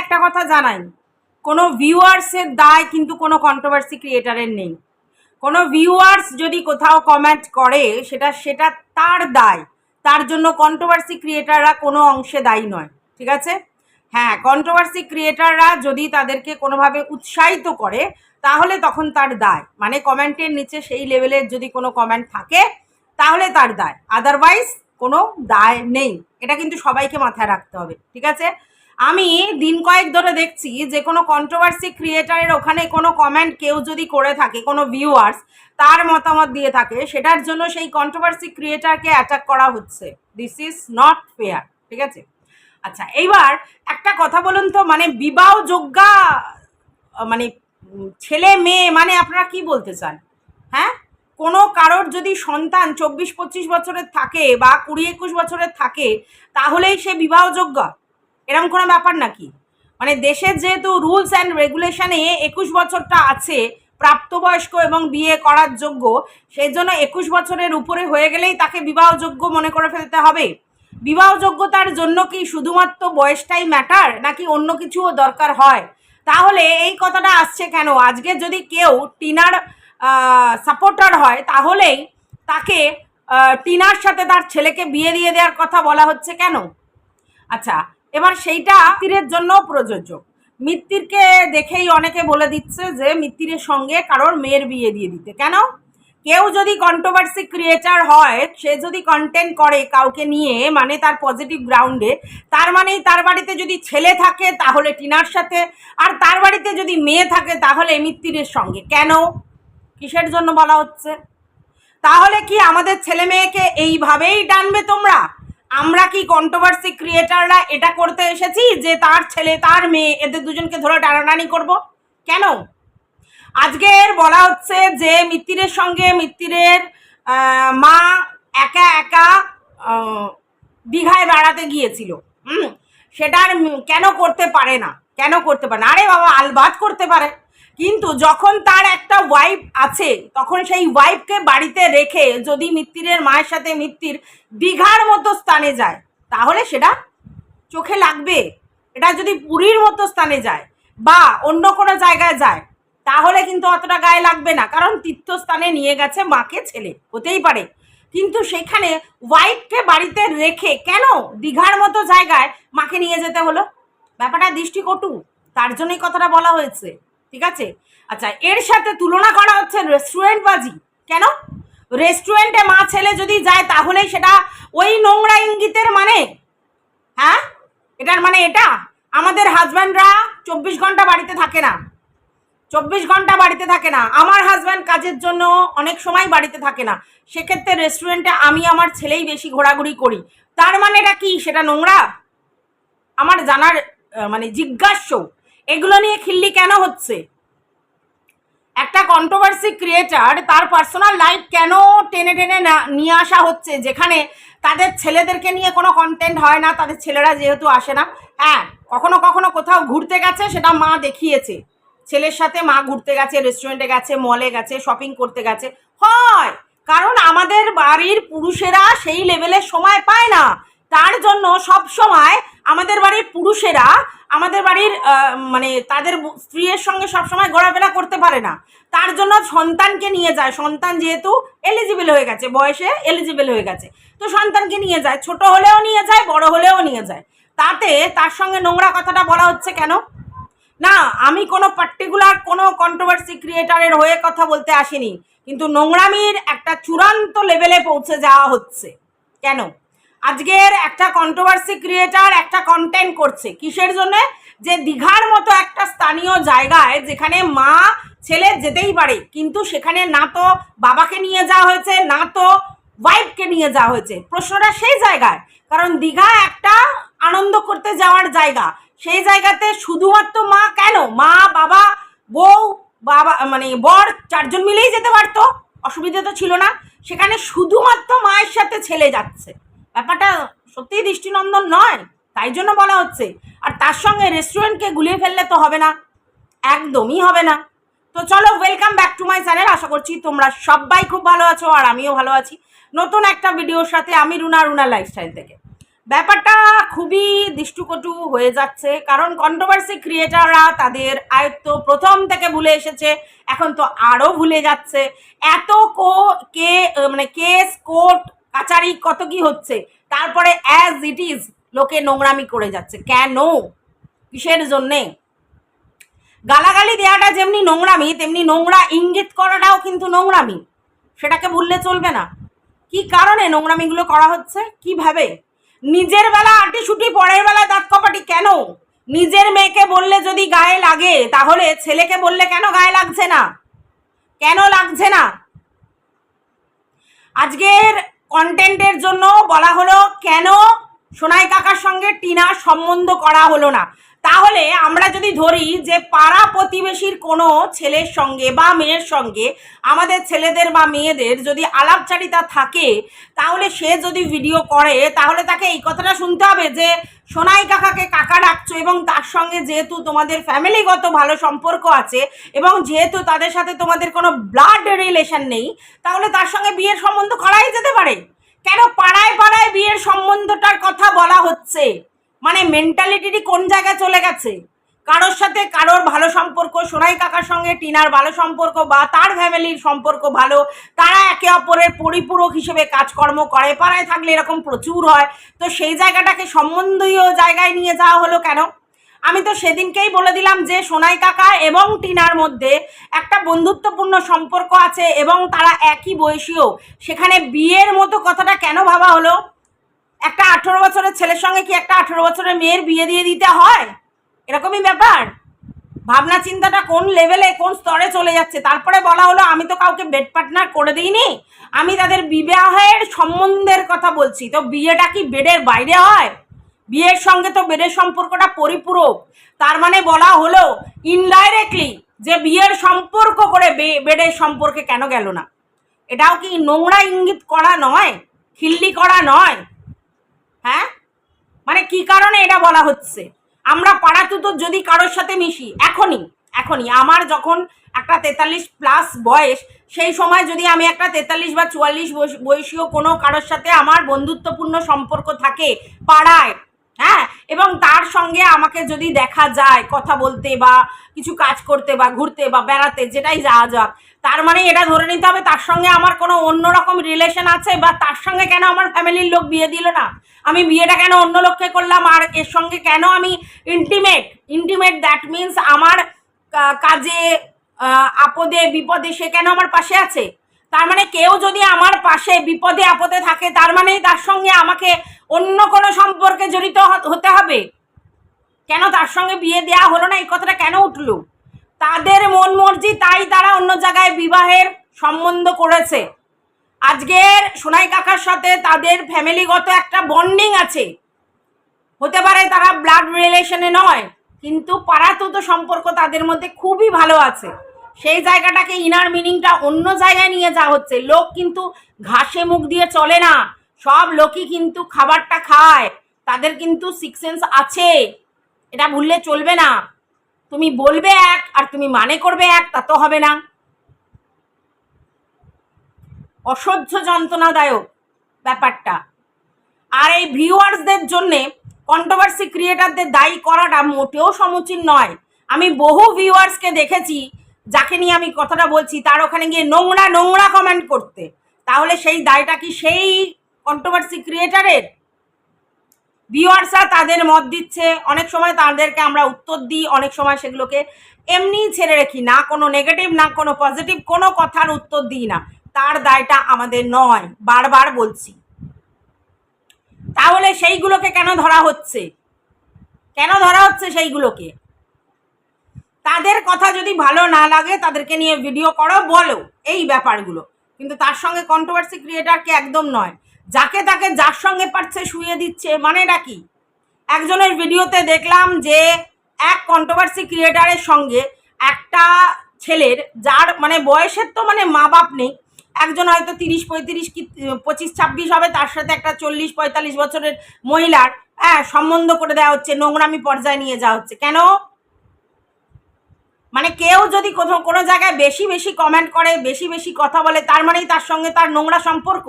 একটা কথা জানাই। কোনো ভিউয়ার্সের দায় কিন্তু কোনো কন্ট্রোভার্সি ক্রিয়েটারের নেই। কোনো ভিউয়ার্স যদি কোথাও কমেন্ট করে, সেটা সেটা তার দায়। তার জন্য কন্ট্রোভার্সি ক্রিয়েটাররা কোনো অংশে দায়ী নয়, ঠিক আছে? হ্যাঁ কন্ট্রোভার্সি ক্রিয়েটাররা যদি তাদেরকে কোনোভাবে উৎসাহিত করে, তাহলে তখন তার দায়। মানে কমেন্টের নিচে সেই লেভেলের যদি কোনো কমেন্ট থাকে, তাহলে তার দায়। আদারওয়াইজ কোনো দায় নেই। এটা কিন্তু সবাইকে মাথায় রাখতে হবে, ঠিক আছে? আমি দিন কয়েক ধরে দেখছি যে কোনো কন্ট্রোভার্সি ক্রিয়েটারের ওখানে কোনো কমেন্ট কেউ যদি করে থাকে, কোনো ভিউয়ার্স তার মতামত দিয়ে থাকে, সেটার জন্য সেই কন্ট্রোভার্সি ক্রিয়েটারকে অ্যাটাক করা হচ্ছে। দিস ইজ নট ফেয়ার ঠিক আছে? আচ্ছা এইবার একটা কথা বলুন তো মানে বিবাহ যোগ্যা মানে ছেলে মেয়ে মানে আপনারা কি বলতে চান? হ্যাঁ? কোনো কারোর যদি সন্তান চব্বিশ পঁচিশ বছরের থাকে বা কুড়ি একুশ বছরের থাকে, তাহলেই সে বিবাহযোগ্য। এরকম কোনো ব্যাপার নাকি? মানে দেশের যেহেতু রুলস অ্যান্ড রেগুলেশনে একুশ বছরটা আছে, প্রাপ্তবয়স্ক এবং বিয়ে করার যোগ্য, সেই জন্য একুশ বছরের উপরে হয়ে গেলেই তাকে বিবাহযোগ্য মনে করে ফেলতে হবে। বিবাহযোগ্যতার জন্য কি শুধুমাত্র বয়সটাই ম্যাটার নাকি অন্য কিছুও দরকার হয়? তাহলে এই কথাটা আসছে কেন? আজকে যদি কেউ টিনার সাপোর্টার হয়, তাহলেই তাকে টিনার সাথে তার ছেলেকে বিয়ে দিয়ে দেওয়ার কথা বলা হচ্ছে কেন? আচ্ছা এবার সেইটা মিত্তিরের জন্য প্রযোজ্য। মিত্তিরকে দেখেই অনেকে বলে দিচ্ছে যে মিত্তিরের সঙ্গে কারোর মেয়ের বিয়ে দিয়ে দিতে। কেন? কেউ যদি কন্ট্রোভার্সি ক্রিয়েটার হয়, সে যদি কন্টেন্ট করে কাউকে নিয়ে মানে তার পজিটিভ গ্রাউন্ডে তার মানেই তার বাড়িতে যদি ছেলে থাকে, তাহলে টিনার সাথে, আর তার বাড়িতে যদি মেয়ে থাকে, তাহলে মিত্তিরের সঙ্গে। কেন? কিসের জন্য বলা হচ্ছে? তাহলে কি আমাদের ছেলে মেয়েকে এইভাবেই টানবে তোমরা? আমরা কি কন্ট্রোভার্সি ক্রিয়েটাররা এটা করতে এসেছি যে তার ছেলে, তার মেয়ে, এদের দুজনকে ধরে টানাটানি করব? কেন? আজকের বলা হচ্ছে যে মিত্তিরের সঙ্গে মিত্তিরের মা একা একা দীঘায় বেড়াতে গিয়েছিল। হুম? সেটার উম কেন করতে পারে না? কেন করতে পারে না? আরে বাবা আলবাত করতে পারে। কিন্তু যখন তার একটা ওয়াইফ আছে, তখন সেই ওয়াইফকে বাড়িতে রেখে যদি মিত্তিরের মায়ের সাথে মিত্তির দীঘার মতো স্থানে যায়, তাহলে সেটা চোখে লাগবে। এটা যদি পুরীর মতো স্থানে যায় বা অন্য কোনো জায়গায় যায়, তাহলে কিন্তু অতটা গায়ে লাগবে না, কারণ তীর্থস্থানে নিয়ে গেছে মাকে, ছেলে, হতেই পারে। কিন্তু সেখানে ওয়াইফকে বাড়িতে রেখে কেন দীঘার মতো জায়গায় মাকে নিয়ে যেতে হলো? ব্যাপারটা দৃষ্টিকটু। তার জন্যই কথাটা বলা হয়েছে। ঠিক আছে? আচ্ছা এর সাথে তুলনা করা হচ্ছে রেস্টুরেন্ট বাজি কেন রেস্টুরেন্টে মা ছেলে যদি যায়, তাহলেই সেটা ওই নোংরা ইঙ্গিতের মানে। হ্যাঁ? এটার মানে এটা? আমাদের হাজব্যান্ডরা চব্বিশ ঘণ্টা বাড়িতে থাকে না। চব্বিশ ঘণ্টা বাড়িতে থাকে না। আমার হাজব্যান্ড কাজের জন্য অনেক সময় বাড়িতে থাকে না। সেক্ষেত্রে রেস্টুরেন্টে আমি আমার ছেলেই বেশি ঘোরাঘুরি করি। তার মানে এটা কি? সেটা নোংরা? আমার জানার মানে জিজ্ঞাস্য। এগুলো নিয়ে খিল্লি কেন হচ্ছে? একটা কন্ট্রোভার্সি ক্রিয়েটার তার পার্সোনাল লাইফ কেন টেনে টেনে নিয়ে আসা হচ্ছে? যেখানে তাদের ছেলেদেরকে নিয়ে কোনো কন্টেন্ট হয় না, তাদের ছেলেরা যেহেতু আসে না। হ্যাঁ কখনো কখনো কোথাও ঘুরতে গেছে, সেটা মা দেখিয়েছে। ছেলের সাথে মা ঘুরতে গেছে রেস্টুরেন্টে গেছে মলে গেছে শপিং করতে গেছে। হয়, কারণ আমাদের বাড়ির পুরুষেরা সেই লেভেলের সময় পায় না। তার জন্য সব সময় আমাদের বাড়ির পুরুষেরা আমাদের বাড়ির মানে তাদের স্ত্রীর সঙ্গে সবসময় ঘোরাফেরা করতে পারে না। তার জন্য সন্তানকে নিয়ে যায়। সন্তান যেহেতু এলিজিবল হয়ে গেছে, বয়সে এলিজিবল হয়ে গেছে। তো সন্তানকে নিয়ে যায়। ছোট হলেও নিয়ে যায়, বড় হলেও নিয়ে যায়। তাতে তার সঙ্গে নোংরা কথাটা বলা হচ্ছে কেন? না, আমি কোনো পার্টিকুলার কোনো কন্ট্রোভার্সি ক্রিয়েটারের হয়ে কথা বলতে আসিনি। কিন্তু নোংরামির একটা চূড়ান্ত লেভেলে পৌঁছে যাওয়া হচ্ছে। কেন? আজকের একটা কন্ট্রোভার্সি ক্রিয়েটার একটা কন্টেন্ট করছে। কিসের জন্য? যে দীঘার মতো একটা স্থানীয় জায়গায় যেখানে মা, ছেলে যেতেই পারে, কিন্তু সেখানে না তো বাবাকে নিয়ে যাওয়া হয়েছে, না তো ওয়াইফকে নিয়ে যাওয়া হয়েছে। প্রশ্নটা সেই জায়গায়, কারণ দীঘা একটা আনন্দ করতে যাওয়ার জায়গা। সেই জায়গাতে শুধুমাত্র মা কেন? মা, বাবা, বউ, বাবা মানে বর চারজন মিলেই যেতে পারতো। অসুবিধা তো ছিল না। সেখানে শুধুমাত্র মায়ের সাথে ছেলে যাচ্ছে। ব্যাপারটা সত্যিই দৃষ্টিনন্দন নয়, তাই জন্য বলা হচ্ছে। আর তার সঙ্গে রেস্টুরেন্টকে গুলিয়ে ফেললে তো হবে না, একদমই হবে না। তো চলো welcome back to my channel আশা করছি তোমরা সবাই খুব ভালো আছো আর আমিও ভালো আছি। নতুন একটা ভিডিওর সাথে আমি রুনা রুনা লাইফস্টাইল থেকে। ব্যাপারটা খুবই দৃষ্টকটু হয়ে যাচ্ছে, কারণ কন্ট্রোভার্সি ক্রিয়েটাররা তাদের আয়ত্ত প্রথম থেকে ভুলে এসেছে, এখন তো আরও ভুলে যাচ্ছে। এত কো কে মানে কেস কোর্ট কাচারি কত কি হচ্ছে? তারপরে অ্যাজ ইট ইজ লোকে নোংরামি করে যাচ্ছে। কেন? কিসের জন্যে? গালাগালি দেওয়াটা যেমনি নোংরামি, তেমনি নোংরা ইঙ্গিত করাটাও কিন্তু নোংরামি। সেটাকে ভুললে চলবে না। কি কারণে নোংরামিগুলো করা হচ্ছে? কীভাবে? নিজের বেলা আটি পরের বেলা দাঁত কপাটি কেন? নিজের মেয়েকে বললে যদি গায়ে লাগে, তাহলে ছেলেকে বললে কেন গায়ে লাগছে না? কেন লাগছে না? আজকের কন্টেন্টের জন্য বলা হলো কেন সোনাই কাকার সঙ্গে টিনার সম্বন্ধ করা হলো না? তাহলে আমরা যদি ধরি যে পাড়া প্রতিবেশীর কোনো ছেলের সঙ্গে বা মেয়ের সঙ্গে আমাদের ছেলেদের বা মেয়েদের যদি আলাপচারিতা থাকে, তাহলে সে যদি ভিডিও করে, তাহলে তাকে এই কথাটা শুনতে হবে যে, সোনাই কাকাকে কাকা ডাকছো এবং তার সঙ্গে যেহেতু তোমাদের ফ্যামিলিগত ভালো সম্পর্ক আছে এবং যেহেতু তাদের সাথে তোমাদের কোনো ব্লাড রিলেশন নেই, তাহলে তার সঙ্গে বিয়ের সম্বন্ধ করাই যেতে পারে। কেন পাড়ায় পাড়ায় বিয়ের সম্বন্ধটার কথা বলা হচ্ছে? মানে মেন্টালিটি কোন জায়গায় চলে গেছে? কারোর সাথে কারোর ভালো সম্পর্ক, সোনাই কাকার সঙ্গে টিনার ভালো সম্পর্ক বা তার ফ্যামিলির সম্পর্ক ভালো, তারা একে অপরের পরিপূরক হিসেবে কাজকর্ম করে, পাড়ায় থাকলে এরকম প্রচুর হয়। তো সেই জায়গাটাকে সম্বন্ধীয় জায়গায় নিয়ে যাওয়া হলো কেন? আমি তো সেদিনকেই বলে দিলাম যে, সোনাই কাকা এবং টিনার মধ্যে একটা বন্ধুত্বপূর্ণ সম্পর্ক আছে এবং তারা একই বয়সীয় সেখানে বিয়ের মতো কথাটা কেন ভাবা হলো? একটা আঠেরো বছরের ছেলের সঙ্গে কি একটা আঠেরো বছরের মেয়ের বিয়ে দিয়ে দিতে হয়? এরকমই ব্যাপার। ভাবনা চিন্তাটা কোন লেভেলে কোন স্তরে চলে যাচ্ছে? তারপরে বলা হলো, আমি তো কাউকে বেড পার্টনার করে দিইনি। আমি তাদের বিবাহের সম্বন্ধের কথা বলছি। তো বিয়েটা কি বেডের বাইরে হয়? বিয়ের সঙ্গে তো বেডের সম্পর্কটা পরিপূরক। তার মানে বলা হলো ইনডাইরেক্টলি যে বিয়ের সম্পর্ক করে বেডের সম্পর্কে কেন গেল না? এটাও কি নোংরা ইঙ্গিত করা নয়? খিল্লি করা নয়? হ্যাঁ? মানে কি কারণে এটা বলা হচ্ছে? আমরা পাড়াতুতো যদি কারোর সাথে মিশি, এখনই এখনই। আমার যখন একটা তেতাল্লিশ প্লাস বয়স, সেই সময় যদি আমি একটা তেতাল্লিশ বা চুয়াল্লিশ বয়সীয় কোনো কারোর সাথে আমার বন্ধুত্বপূর্ণ সম্পর্ক থাকে পাড়ায় হ্যাঁ? এবং তার সঙ্গে আমাকে যদি দেখা যায়, কথা বলতে বা কিছু কাজ করতে বা ঘুরতে বা বেড়াতে, যেটাই যাওয়া যাক তার মানে এটা ধরে নিতে হবে, তার সঙ্গে আমার কোনো অন্যরকম রিলেশন আছে বা তার সঙ্গে কেন আমার ফ্যামিলির লোক বিয়ে দিল না? আমি বিয়েটা কেন অন্য লোককে করলাম? আর এর সঙ্গে কেন আমি ইন্টিমেট ইন্টিমেট দ্যাট মিন্স আমার কাজে আপদে, বিপদে সে কেন আমার পাশে আছে? তার মানে কেউ যদি আমার পাশে বিপদে, আপদে থাকে, তার মানে তার সঙ্গে আমাকে অন্য কোনো সম্পর্কে জড়িত হতে হবে। কেন তার সঙ্গে বিয়ে দেওয়া হলো না? এই কথাটা কেন উঠল? তাদের মন মর্জি, তাই তারা অন্য জায়গায় বিবাহের সম্বন্ধ করেছে। আজকের সোনাই কাকার সাথে তাদের ফ্যামিলিগত একটা বন্ডিং আছে। হতে পারে তারা ব্লাড রিলেশনে নয়, কিন্তু পাড়াতুতো সম্পর্ক তাদের মধ্যে খুবই ভালো আছে। সেই জায়গাটাকে ইনার মিনিংটা অন্য জায়গায় নিয়ে যাওয়া হচ্ছে। লোক কিন্তু ঘাসে মুখ দিয়ে চলে না। সব লোকই কিন্তু খাবারটা খায়। তাদের কিন্তু সিক্সেন্স আছে। এটা ভুললে চলবে না। তুমি বলবে এক আর তুমি মানে করবে এক, তা তো হবে না। অসহ্য যন্ত্রণাদায়ক ব্যাপারটা। আর এই ভিউয়ার্সদের জন্যে কন্ট্রোভার্সি ক্রিয়েটারদের দায়ী করাটা মোটেও সমুচীন নয়। আমি বহু ভিউয়ার্সকে দেখেছি, যাকে নিয়ে আমি কথাটা বলছি, তার ওখানে গিয়ে নোংরা নোংরা কমেন্ট করতে। তাহলে সেই দায়টা কি সেই কন্ট্রোভার্সি ক্রিয়েটারের ভিউয়ার্সরা তাদের মত দিচ্ছে, অনেক সময় তাদেরকে আমরা উত্তর দিই, অনেক সময় সেগুলোকে এমনিই ছেড়ে রেখি, না কোনো নেগেটিভ না কোনো পজিটিভ কোনো কথার উত্তর দিই না। তার দায়টা আমাদের নয়, বারবার বলছি। তাহলে সেইগুলোকে কেন ধরা হচ্ছে? কেন ধরা হচ্ছে সেইগুলোকে? তাদের কথা যদি ভালো না লাগে, তাদেরকে নিয়ে ভিডিও করো, বলো, এই ব্যাপারগুলো। কিন্তু তার সঙ্গে কন্ট্রোভার্সি ক্রিয়েটারকে একদম নয়। যাকে তাকে যার সঙ্গে পারছে শুয়ে দিচ্ছে, মানেটা কি? একজনের ভিডিওতে দেখলাম যে এক কন্ট্রোভার্সি ক্রিয়েটারের সঙ্গে একটা ছেলের, যার মানে বয়সের তো মানে মা বাপ নেই, একজন হয়তো তিরিশ, পঁয়ত্রিশ কি, পঁচিশ, ছাব্বিশ হবে, তার সাথে একটা চল্লিশ, পঁয়তাল্লিশ বছরের মহিলার হ্যাঁ সম্বন্ধ করে দেওয়া হচ্ছে, নোংরামি পর্যায়ে নিয়ে যাওয়া হচ্ছে। কেন? মানে কেউ যদি কোথাও কোনো জায়গায় বেশি বেশি কমেন্ট করে, বেশি বেশি কথা বলে, তার মানেই তার সঙ্গে তার নোংরা সম্পর্ক।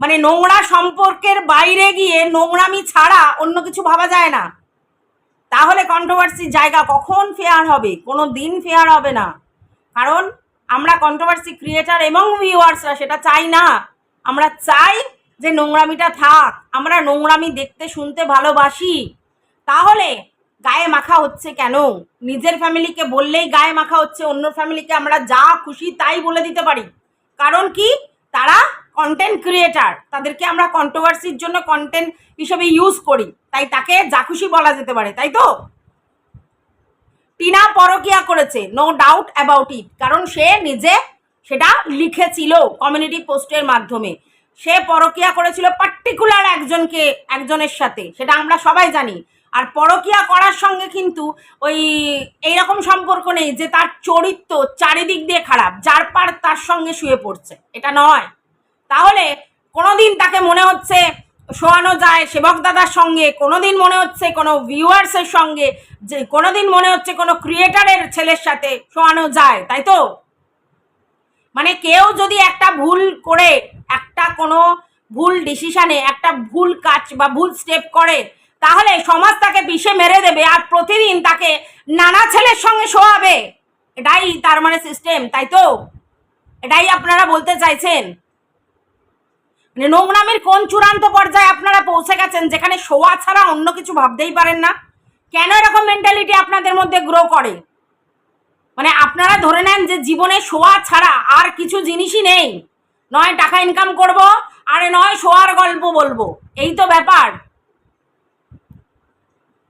মানে নোংরা সম্পর্কের বাইরে গিয়ে নোংরামি ছাড়া অন্য কিছু ভাবা যায় না। তাহলে কন্ট্রোভার্সির জায়গা কখন ফেয়ার হবে? কোনো দিন ফেয়ার হবে না। কারণ আমরা কন্ট্রোভার্সি ক্রিয়েটার এবং ভিউয়ার্সরা সেটা চাই না। আমরা চাই যে নোংরামিটা থাক। আমরা নোংরামি দেখতে, শুনতে ভালোবাসি। তাহলে গায়ে মাখা হচ্ছে কেন? নিজের ফ্যামিলিকে বললেই গায়ে মাখা হচ্ছে অন্য ফ্যামিলিকে আমরা যা খুশি তাই বলে দিতে পারি। কারণ কি? তারা কন্টেন্ট ক্রিয়েটার তাদেরকে আমরা কন্ট্রোভার্সির জন্য কন্টেন্ট হিসেবে ইউজ করি। তাই তাকে যা খুশি বলা যেতে পারে, তাই তো? টিনা পরকিয়া করেছে নো ডাউট অ্যাবাউট ইট কারণ সে নিজে সেটা লিখেছিল কমিউনিটি পোস্টের মাধ্যমে। সে পরকিয়া করেছিল পার্টিকুলার একজনকে, একজনের সাথে, সেটা আমরা সবাই জানি। আর পরকিয়া করার সঙ্গে কিন্তু ওই এইরকম সম্পর্ক নেই যে তার চরিত্র চারিদিক দিয়ে খারাপ, যার পার তার সঙ্গে শুয়ে পড়ছে, এটা নয়। তাহলে কোনোদিন তাকে মনে হচ্ছে শোয়ানো যায় সেবক দাদার সঙ্গে, কোনোদিন মনে হচ্ছে কোনো ভিউয়ার্সের সঙ্গে, যে কোনোদিন মনে হচ্ছে কোনো ক্রিয়েটারের ছেলের সাথে শোয়ানো যায়, তাই তো? মানে কেউ যদি একটা ভুল করে, একটা কোনো ভুল ডিসিশানে একটা ভুল কাজ বা ভুল স্টেপ করে, তাহলে সমাজ তাকে পিষে মেরে দেবে আর প্রতিদিন তাকে নানা ছেলের সঙ্গে শোয়াবে। এটাই তার মানে সিস্টেম তাই তো? এটাই আপনারা বলতে চাইছেন? নোংরামের কোন চূড়ান্ত পর্যায়ে আপনারা পৌঁছে গেছেন, যেখানে শোয়া ছাড়া অন্য কিছু ভাবতেই পারেন না? কেন এরকম মেন্টালিটি আপনাদের মধ্যে গ্রো করে? মানে আপনারা ধরে নেন যে জীবনে শোয়া ছাড়া আর কিছু জিনিসই নেই। নয় টাকা ইনকাম করব, আর নয় শোয়ার গল্প বলব। এই তো ব্যাপার।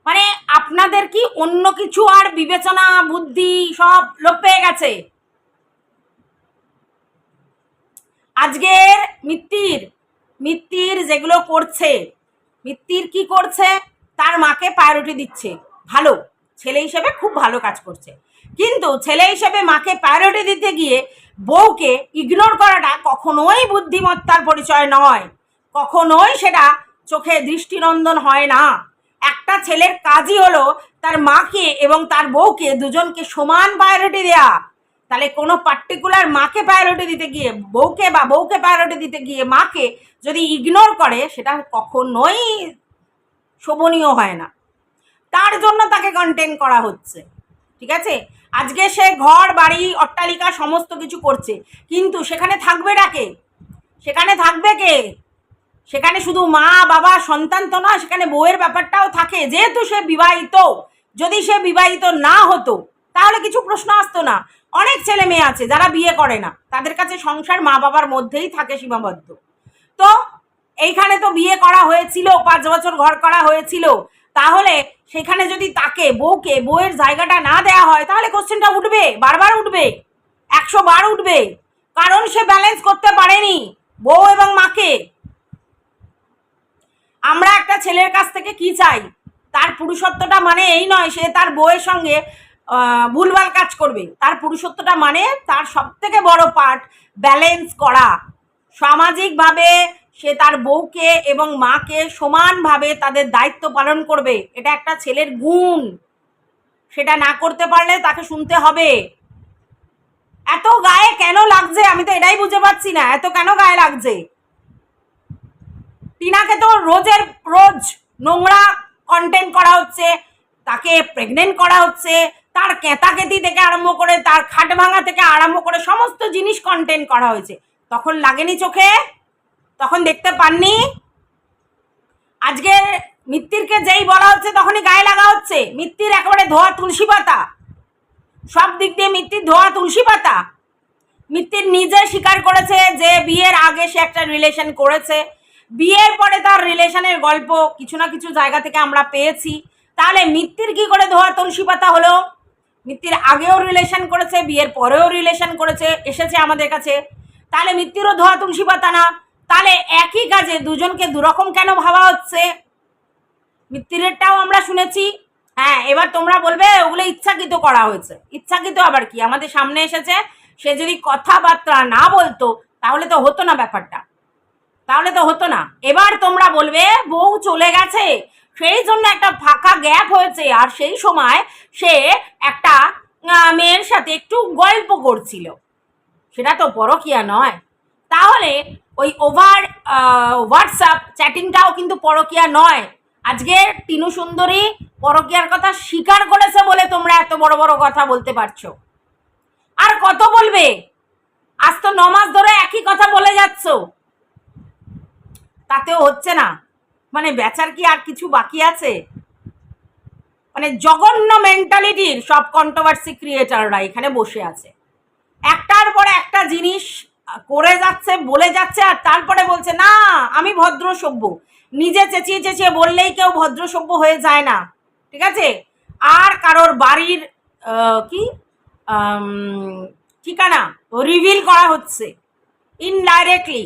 মানে আপনাদের কি অন্য কিছু আর বিবেচনা, বুদ্ধি সব লোপ পেয়ে গেছে? আজকের মিত্তির মিত্তির যেগুলো করছে, মিত্তির কি করছে? তার মাকে প্রায়োরিটি দিচ্ছে। ভালো, ছেলে হিসেবে খুব ভালো কাজ করছে। কিন্তু ছেলে হিসেবে মাকে প্রায়োরিটি দিতে গিয়ে বউকে ইগনোর করাটা কখনোই বুদ্ধিমত্তার পরিচয় নয়। কখনোই সেটা চোখে দৃষ্টিনন্দন হয় না। একটা ছেলের কাজই হলো তার মাকে এবং তার বউকে দুজনকে সমান প্রায়োরিটি দেয়া। তাহলে কোনো পার্টিকুলার মাকে প্রায়োরিটি দিতে গিয়ে, বউকে বা বউকে প্রায়োরিটি দিতে গিয়ে মাকে যদি ইগনোর করে, সেটা কখনোই শোভনীয় হয় না। তার জন্য তাকে কন্টেন করা হচ্ছে। ঠিক আছে? আজকে সে ঘর, বাড়ি, অট্টালিকা সমস্ত কিছু করছে। কিন্তু সেখানে থাকবে ডাকে সেখানে থাকবে কে? সেখানে শুধু মা, বাবা, সন্তান তো নয়, সেখানে বউয়ের ব্যাপারটাও থাকে। যেহেতু সে বিবাহিত, যদি সে বিবাহিত না হতো তাহলে কিছু প্রশ্ন আসতো না। অনেক ছেলে মেয়ে আছে যারা বিয়ে করে না। তাদের কাছে সংসার মা বাবার মধ্যেই থাকে সীমাবদ্ধ। তো এইখানে তো বিয়ে করা হয়েছিল, পাঁচ বছর ঘর করা হয়েছিল। তাহলে সেখানে যদি তাকে, বউকে, বউয়ের জায়গাটা না দেয়া হয়, তাহলে কোশ্চেনটা উঠবে, বারবার উঠবে। একশো বার উঠবে। কারণ সে ব্যালেন্স করতে পারেনি, বউ এবং মাকে। আমরা একটা ছেলের কাছ থেকে কি চাই? তার পুরুষত্বটা মানে এই নয়, সে তার বউয়ের সঙ্গে ভুলভাল কাজ করবে। তার পুরুষত্বটা মানে তার সব থেকে বড় পার্ট ব্যালেন্স করা। সামাজিকভাবে সে তার বউকে এবং মাকে সমানভাবে তাদের দায়িত্ব পালন করবে। এটা একটা ছেলের গুণ। সেটা না করতে পারলে তাকে শুনতে হবে। এত গায়ে কেন লাগছে? আমি তো এটাই বুঝে পাচ্ছি না। এত কেন গায়ে লাগছে? টিনাকে তো রোজের, রোজ নোংরা কন্টেন্ট করা হচ্ছে। তাকে প্রেগনেন্ট করা হচ্ছে, তার কেতাকেতি থেকে আরম্ভ করে, তার খাট ভাঙা থেকে আরম্ভ করে সমস্ত জিনিস কন্টেন্ট করা হয়েছে। তখন লাগেনি চোখে? তখন দেখতে পাননি? আজকে মিত্তিরকে যেই বলা হচ্ছে তখনই গায়ে লাগা হচ্ছে। মিত্তির একেবারে ধোয়া তুলসী পাতা। সব দিক দিয়ে মিত্তির ধোয়া তুলসী পাতা। মিত্তির নিজে স্বীকার করেছে যে বিয়ের আগে সে একটা রিলেশন করেছে। বিয়ের পরে তার রিলেশনের গল্প কিছু না কিছু জায়গা থেকে আমরা পেয়েছি। তাহলে মিত্তির কি করে ধোয়া তুলসী পাতা হলো? মিত্তির আগেও রিলেশন করেছে, বিয়ের পরেও রিলেশন করেছে, এসেছে আমাদের কাছে। তাহলে মিত্তিরও ধোয়া তুলসী পাতা না। তাহলে একই কাজে দুজনকে দুরকম কেন ভাবা হচ্ছে? মিত্তিরেরটাও আমরা শুনেছি। হ্যাঁ এবার তোমরা বলবে, ওগুলো ইচ্ছাকৃত করা হয়েছে। ইচ্ছাকৃত আবার কি? আমাদের সামনে এসেছে, সে যদি কথাবার্তা না বলতো, তাহলে তো হতো না ব্যাপারটা। তাহলে তো হতো না। এবার তোমরা বলবে, বউ চলে গেছে। সেই জন্য একটা ফাঁকা গ্যাপ হয়েছে। আর সেই সময় সে একটা মেয়ের সাথে একটু গল্প করছিল। সেটা তো পরকিয়া নয়। তাহলে ওই ওভার হোয়াটসঅ্যাপ চ্যাটিংটাও কিন্তু পরকিয়া নয়। আজকে টিনু সুন্দরী পরকিয়ার কথা স্বীকার করেছে বলে তোমরা এত বড় বড় কথা বলতে পারছ। আর কত বলবে? আজ তো ন মাস ধরে একই কথা বলে যাচ্ছ। তাতেও হচ্ছে না। মানে বেচার কি আর কিছু বাকি আছে? মানে জঘন্য মেন্টালিটির সব কন্ট্রোভার্সি ক্রিয়েটাররা এখানে বসে আছে। একটার পরে একটা জিনিস করে যাচ্ছে, বলে যাচ্ছে, আর তারপরে বলছে, না, আমি ভদ্র সভ্য। নিজে চেঁচিয়ে চেঁচিয়ে বললেই কেউ ভদ্র সভ্য হয়ে যায় না। ঠিক আছে? আর কারোর বাড়ির কি? ঠিকানা রিভিল করা হচ্ছে। ইনডাইরেক্টলি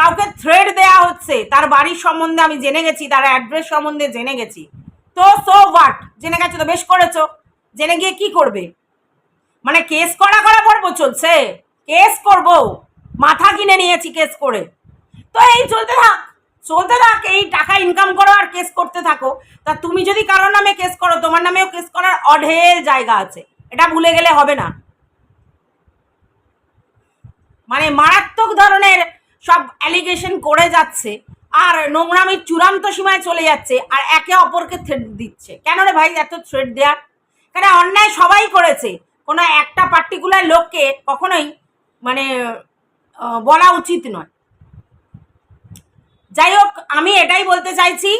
কাউকে থ্রেড দেয়া হচ্ছে, তার বাড়ির সম্বন্ধে আমি জেনে গেছি, তার অ্যাড্রেস সম্বন্ধে জেনে গেছি। তো সো হোয়াট জেনে গেছো তো, বেশ করেছ। জেনে গিয়ে কি করবে? মানে কেস করা করা পর্ব চলছে। কেস করব। মাথা কিনে নিয়েছি কেস করে। তো এই চলতে থাক চলতে থাক, এই টাকা ইনকাম করো আর কেস করতে থাকো। তা তুমি যদি কারোর নামে কেস করো, তোমার নামেও কেস করার অঢেল জায়গা আছে। এটা ভুলে গেলে হবে না। মানে মারাত্মক ধরনের সব অ্যালিগেশন করে যাচ্ছে, আর নোংরামির চূড়ান্ত সীমায় চলে যাচ্ছে, আর একে অপরকে থ্রেড দিচ্ছে। কেন রে ভাই এত থ্রেড দেওয়ার? কেন অন্যায় সবাই করেছে। কোনো একটা পার্টিকুলার লোককে কখনোই মানে বলা উচিত নয়। যাই হোক, আমি এটাই বলতে চাইছি,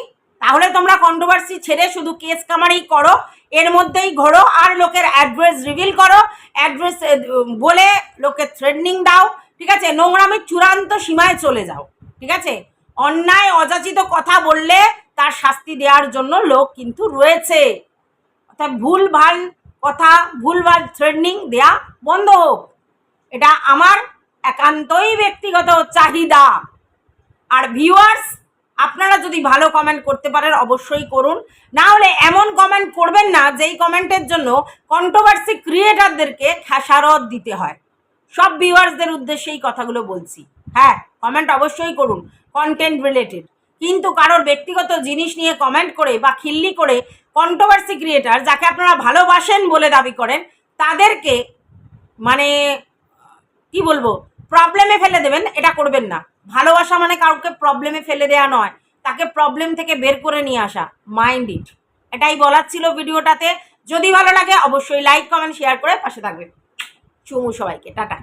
তাহলে তোমরা কন্ট্রোভার্সি ছেড়ে শুধু কেস কামারি করো, এর মধ্যেই ঘোরো, আর লোকের অ্যাড্রেস রিভিল করো অ্যাড্রেস বলে লোকের থ্রেডনিং দাও ঠিক আছে? নোংরামির চূড়ান্ত সীমায় চলে যাও, ঠিক আছে? অন্যায়, অযাচিত কথা বললে তার শাস্তি দেওয়ার জন্য লোক কিন্তু রয়েছে। অর্থাৎ ভুল ভালো কথা, ভুল ভালো থ্রেডনিং দেয়া বন্ধ হোক। এটা আমার একান্তই ব্যক্তিগত চাহিদা। আর ভিউয়ার্স আপনারা যদি ভালো কমেন্ট করতে পারেন, অবশ্যই করুন। না হলে এমন কমেন্ট করবেন না, যেই কমেন্টের জন্য কন্ট্রোভার্সি ক্রিয়েটারদেরকে খেসারত দিতে হয়। সব ভিউয়ার্সদের উদ্দেশ্যে এই কথাগুলো বলছি। হ্যাঁ কমেন্ট অবশ্যই করুন কন্টেন্ট রিলেটেড কিন্তু কারোর ব্যক্তিগত জিনিস নিয়ে কমেন্ট করে বা খিল্লি করে কন্ট্রোভার্সি ক্রিয়েটার যাকে আপনারা ভালোবাসেন বলে দাবি করেন, তাদেরকে মানে কি বলব প্রবলেমে ফেলে দেবেন, এটা করবেন না। ভালোবাসা মানে কাউকে প্রবলেমে ফেলে দেওয়া নয়, তাকে প্রবলেম থেকে বের করে নিয়ে আসা মাইন্ড ইট এটাই বলার ছিল ভিডিওটাতে। যদি ভালো লাগে, অবশ্যই লাইক কমেন্ট শেয়ার করে পাশে থাকবেন। চুমু সবাইকে টাটা।